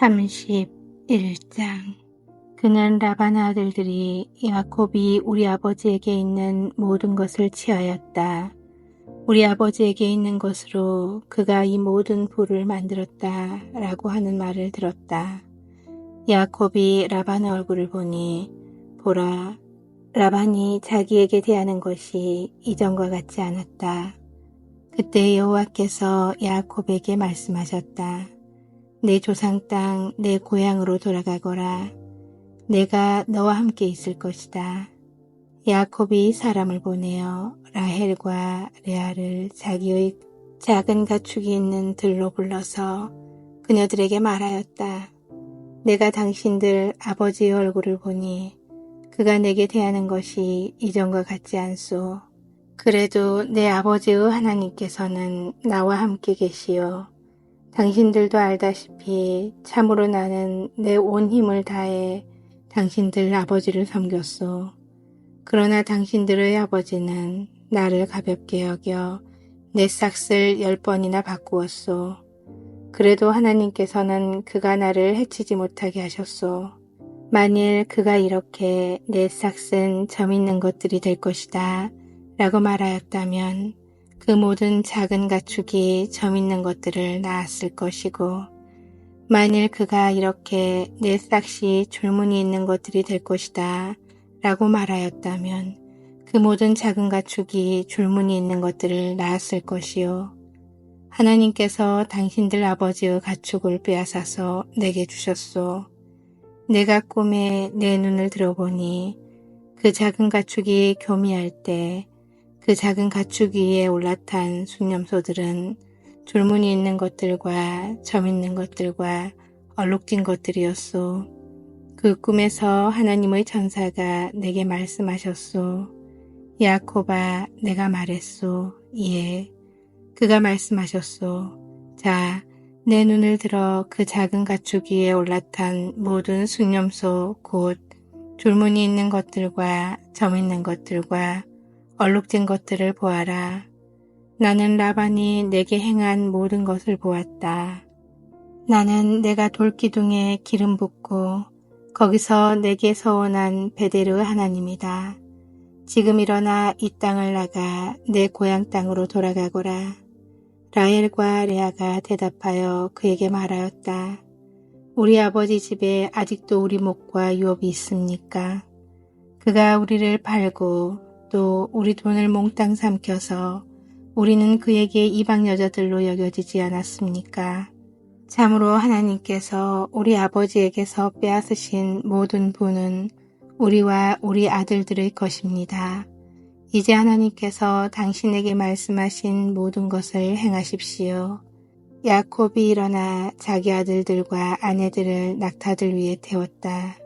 31장 그는 라반의 아들들이 야곱이 우리 아버지에게 있는 모든 것을 취하였다. 우리 아버지에게 있는 것으로 그가 이 모든 부를 만들었다 라고 하는 말을 들었다. 야곱이 라반의 얼굴을 보니 보라 라반이 자기에게 대하는 것이 이전과 같지 않았다. 그때 여호와께서 야곱에게 말씀하셨다. 내 조상 땅, 내 고향으로 돌아가거라. 내가 너와 함께 있을 것이다. 야곱이 사람을 보내어 라헬과 레아를 자기의 작은 가축이 있는 들로 불러서 그녀들에게 말하였다. 내가 당신들 아버지의 얼굴을 보니 그가 내게 대하는 것이 이전과 같지 않소. 그래도 내 아버지의 하나님께서는 나와 함께 계시오. 당신들도 알다시피 참으로 나는 내 온 힘을 다해 당신들 아버지를 섬겼소. 그러나 당신들의 아버지는 나를 가볍게 여겨 내 싹을 열 번이나 바꾸었소. 그래도 하나님께서는 그가 나를 해치지 못하게 하셨소. 만일 그가 이렇게 내 싹은 점 있는 것들이 될 것이다 라고 말하였다면 그 모든 작은 가축이 점 있는 것들을 낳았을 것이고 만일 그가 이렇게 내 싹시 줄무늬 있는 것들이 될 것이다 라고 말하였다면 그 모든 작은 가축이 줄무늬 있는 것들을 낳았을 것이요. 하나님께서 당신들 아버지의 가축을 빼앗아서 내게 주셨소. 내가 꿈에 내 눈을 들어보니 그 작은 가축이 교미할 때 그 작은 가축 위에 올라탄 순념소들은 줄무늬 있는 것들과 점 있는 것들과 얼룩진 것들이었소. 그 꿈에서 하나님의 천사가 내게 말씀하셨소. 야코바 내가 말했소. 예. 그가 말씀하셨소. 자, 내 눈을 들어 그 작은 가축 위에 올라탄 모든 순념소 곧 줄무늬 있는 것들과 점 있는 것들과 얼룩진 것들을 보아라. 나는 라반이 내게 행한 모든 것을 보았다. 나는 내가 돌기둥에 기름 붓고 거기서 내게 서원한 베데르 하나님이다. 지금 일어나 이 땅을 나가 내 고향 땅으로 돌아가거라. 라헬과 레아가 대답하여 그에게 말하였다. 우리 아버지 집에 아직도 우리 목과 유업이 있습니까? 그가 우리를 팔고 또 우리 돈을 몽땅 삼켜서 우리는 그에게 이방 여자들로 여겨지지 않았습니까? 참으로 하나님께서 우리 아버지에게서 빼앗으신 모든 분은 우리와 우리 아들들의 것입니다. 이제 하나님께서 당신에게 말씀하신 모든 것을 행하십시오. 야곱이 일어나 자기 아들들과 아내들을 낙타들 위에 태웠다.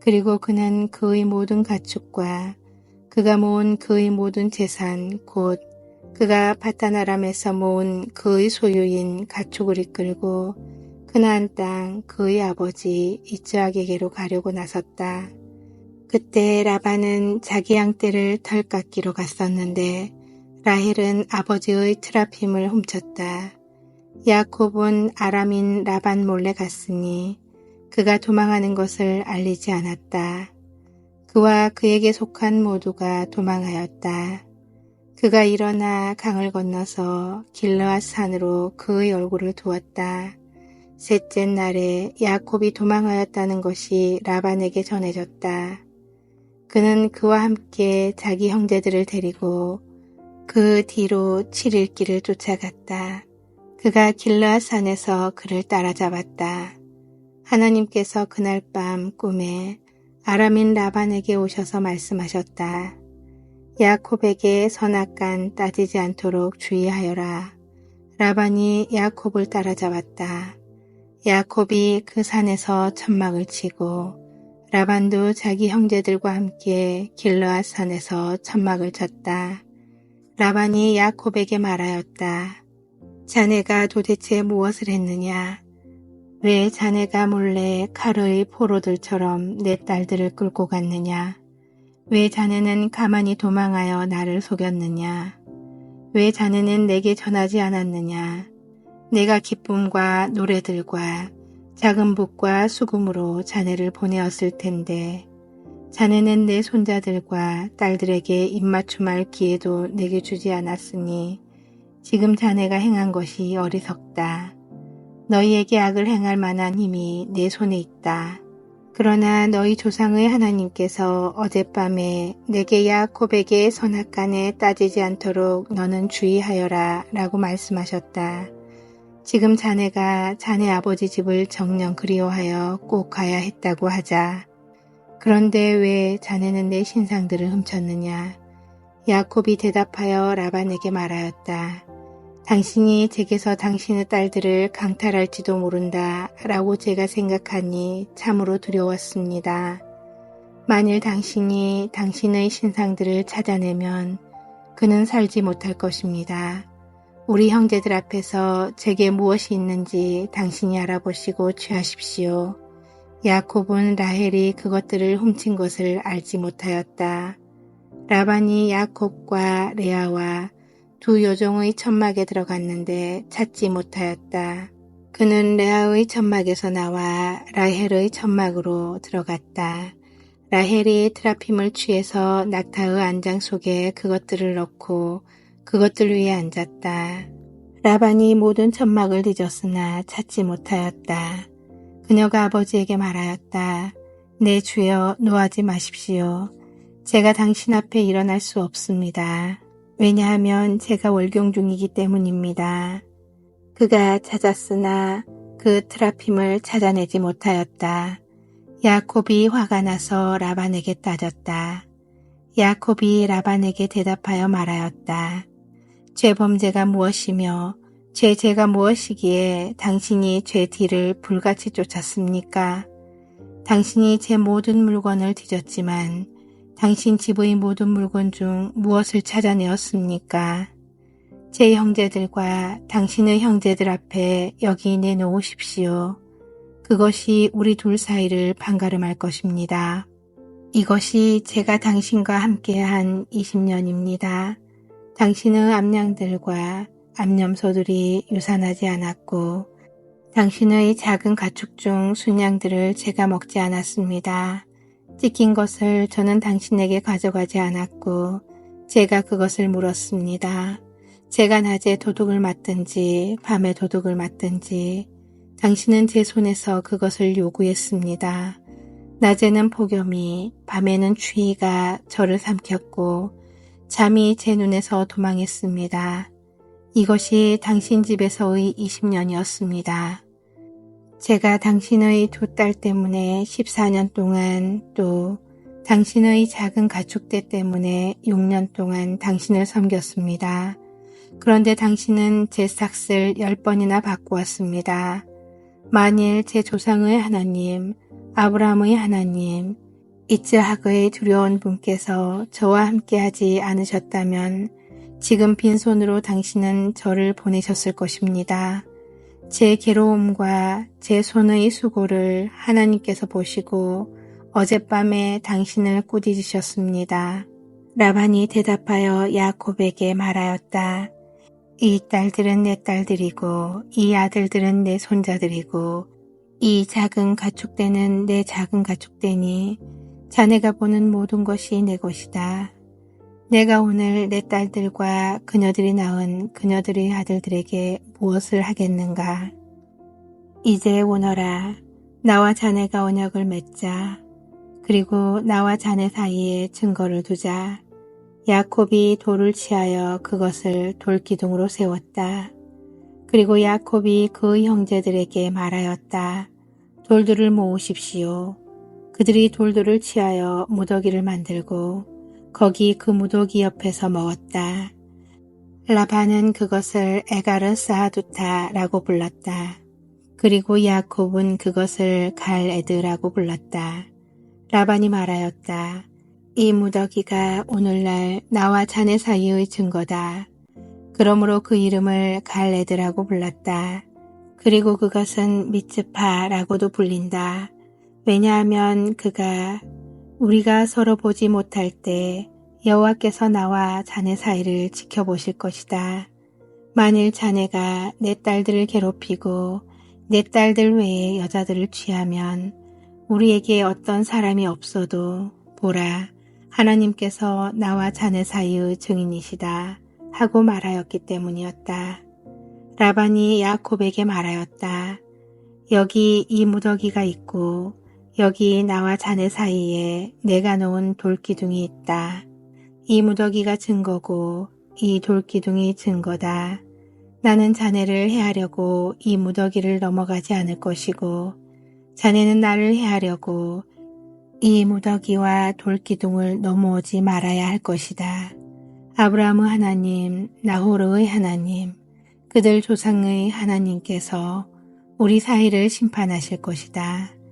그리고 그는 그의 모든 가축과 그가 모은 그의 모든 재산 곧 그가 바타나람에서 모은 그의 소유인 가축을 이끌고 그나안 땅 그의 아버지 이츠악에게로 가려고 나섰다. 그때 라반은 자기 양떼를 털깎기로 갔었는데 라헬은 아버지의 트라핌을 훔쳤다. 야곱은 아람인 라반 몰래 갔으니 그가 도망하는 것을 알리지 않았다. 그와 그에게 속한 모두가 도망하였다. 그가 일어나 강을 건너서 길러앗 산으로 그의 얼굴을 두었다. 셋째 날에 야곱이 도망하였다는 것이 라반에게 전해졌다. 그는 그와 함께 자기 형제들을 데리고 그 뒤로 7일 길을 쫓아갔다. 그가 길러앗 산에서 그를 따라잡았다. 하나님께서 그날 밤 꿈에 아람인 라반에게 오셔서 말씀하셨다. 야곱에게 선악간 따지지 않도록 주의하여라. 라반이 야곱을 따라잡았다. 야곱이 그 산에서 천막을 치고 라반도 자기 형제들과 함께 길러앗 산에서 천막을 쳤다. 라반이 야곱에게 말하였다. 자네가 도대체 무엇을 했느냐? 왜 자네가 몰래 카르의 포로들처럼 내 딸들을 끌고 갔느냐? 왜 자네는 가만히 도망하여 나를 속였느냐? 왜 자네는 내게 전하지 않았느냐? 내가 기쁨과 노래들과 작은 붓과 수금으로 자네를 보내었을 텐데 자네는 내 손자들과 딸들에게 입맞춤할 기회도 내게 주지 않았으니 지금 자네가 행한 것이 어리석다. 너희에게 악을 행할 만한 힘이 내 손에 있다. 그러나 너희 조상의 하나님께서 어젯밤에 내게 야곱에게 선악간에 따지지 않도록 너는 주의하여라 라고 말씀하셨다. 지금 자네가 자네 아버지 집을 정녕 그리워하여 꼭 가야 했다고 하자. 그런데 왜 자네는 내 신상들을 훔쳤느냐? 야곱이 대답하여 라반에게 말하였다. 당신이 제게서 당신의 딸들을 강탈할지도 모른다 라고 제가 생각하니 참으로 두려웠습니다. 만일 당신이 당신의 신상들을 찾아내면 그는 살지 못할 것입니다. 우리 형제들 앞에서 제게 무엇이 있는지 당신이 알아보시고 취하십시오. 야곱은 라헬이 그것들을 훔친 것을 알지 못하였다. 라반이 야곱과 레아와 두 여종의 천막에 들어갔는데 찾지 못하였다. 그는 레아의 천막에서 나와 라헬의 천막으로 들어갔다. 라헬이 트라핌을 취해서 낙타의 안장 속에 그것들을 넣고 그것들 위에 앉았다. 라반이 모든 천막을 뒤졌으나 찾지 못하였다. 그녀가 아버지에게 말하였다. 내 주여 노하지 마십시오. 제가 당신 앞에 일어날 수 없습니다. 왜냐하면 제가 월경 중이기 때문입니다. 그가 찾았으나 그 트라핌을 찾아내지 못하였다. 야콥이 화가 나서 라반에게 따졌다. 야콥이 라반에게 대답하여 말하였다. 제 범죄가 무엇이며 제 죄가 무엇이기에 당신이 제 뒤를 불같이 쫓았습니까? 당신이 제 모든 물건을 뒤졌지만 당신 집의 모든 물건 중 무엇을 찾아내었습니까? 제 형제들과 당신의 형제들 앞에 여기 내놓으십시오. 그것이 우리 둘 사이를 판가름할 것입니다. 이것이 제가 당신과 함께한 20년입니다. 당신의 암양들과 암염소들이 유산하지 않았고 당신의 작은 가축 중 순양들을 제가 먹지 않았습니다. 찍힌 것을 저는 당신에게 가져가지 않았고 제가 그것을 물었습니다. 제가 낮에 도둑을 맞든지 밤에 도둑을 맞든지 당신은 제 손에서 그것을 요구했습니다. 낮에는 폭염이 밤에는 추위가 저를 삼켰고 잠이 제 눈에서 도망했습니다. 이것이 당신 집에서의 20년이었습니다. 제가 당신의 두 딸 때문에 14년 동안 또 당신의 작은 가축대 때문에 6년 동안 당신을 섬겼습니다. 그런데 당신은 제 삭을 10번이나 바꾸었습니다. 만일 제 조상의 하나님, 아브라함의 하나님, 이츠하그의 두려운 분께서 저와 함께하지 않으셨다면 지금 빈손으로 당신은 저를 보내셨을 것입니다. 제 괴로움과 제 손의 수고를 하나님께서 보시고 어젯밤에 당신을 꾸짖으셨습니다. 라반이 대답하여 야곱에게 말하였다. 이 딸들은 내 딸들이고 이 아들들은 내 손자들이고 이 작은 가축대는 내 작은 가축대니 자네가 보는 모든 것이 내 것이다. 내가 오늘 내 딸들과 그녀들이 낳은 그녀들의 아들들에게 무엇을 하겠는가? 이제 오너라. 나와 자네가 언약을 맺자. 그리고 나와 자네 사이에 증거를 두자. 야콥이 돌을 취하여 그것을 돌기둥으로 세웠다. 그리고 야콥이 그 형제들에게 말하였다. 돌들을 모으십시오. 그들이 돌들을 취하여 무더기를 만들고 거기 그 무더기 옆에서 먹었다. 라반은 그것을 에가르 사두타라고 불렀다. 그리고 야콥은 그것을 갈에드라고 불렀다. 라반이 말하였다. 이 무더기가 오늘날 나와 자네 사이의 증거다. 그러므로 그 이름을 갈에드라고 불렀다. 그리고 그것은 미츠파라고도 불린다. 왜냐하면 그가 우리가 서로 보지 못할 때 여호와께서 나와 자네 사이를 지켜보실 것이다. 만일 자네가 내 딸들을 괴롭히고 내 딸들 외에 여자들을 취하면 우리에게 어떤 사람이 없어도 보라 하나님께서 나와 자네 사이의 증인이시다 하고 말하였기 때문이었다. 라반이 야곱에게 말하였다. 여기 이 무더기가 있고 여기 나와 자네 사이에 내가 놓은 돌기둥이 있다. 이 무더기가 증거고 이 돌기둥이 증거다. 나는 자네를 해하려고 이 무더기를 넘어가지 않을 것이고 자네는 나를 해하려고 이 무더기와 돌기둥을 넘어오지 말아야 할 것이다. 아브라함의 하나님, 나호르의 하나님, 그들 조상의 하나님께서 우리 사이를 심판하실 것이다.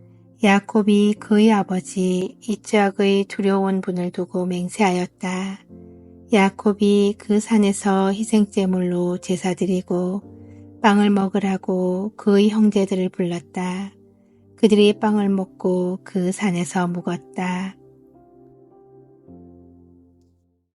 야곱이 그의 아버지 이츠악의 두려운 분을 두고 맹세하였다. 야곱이 그 산에서 희생제물로 제사드리고 빵을 먹으라고 그의 형제들을 불렀다. 그들이 빵을 먹고 그 산에서 묵었다.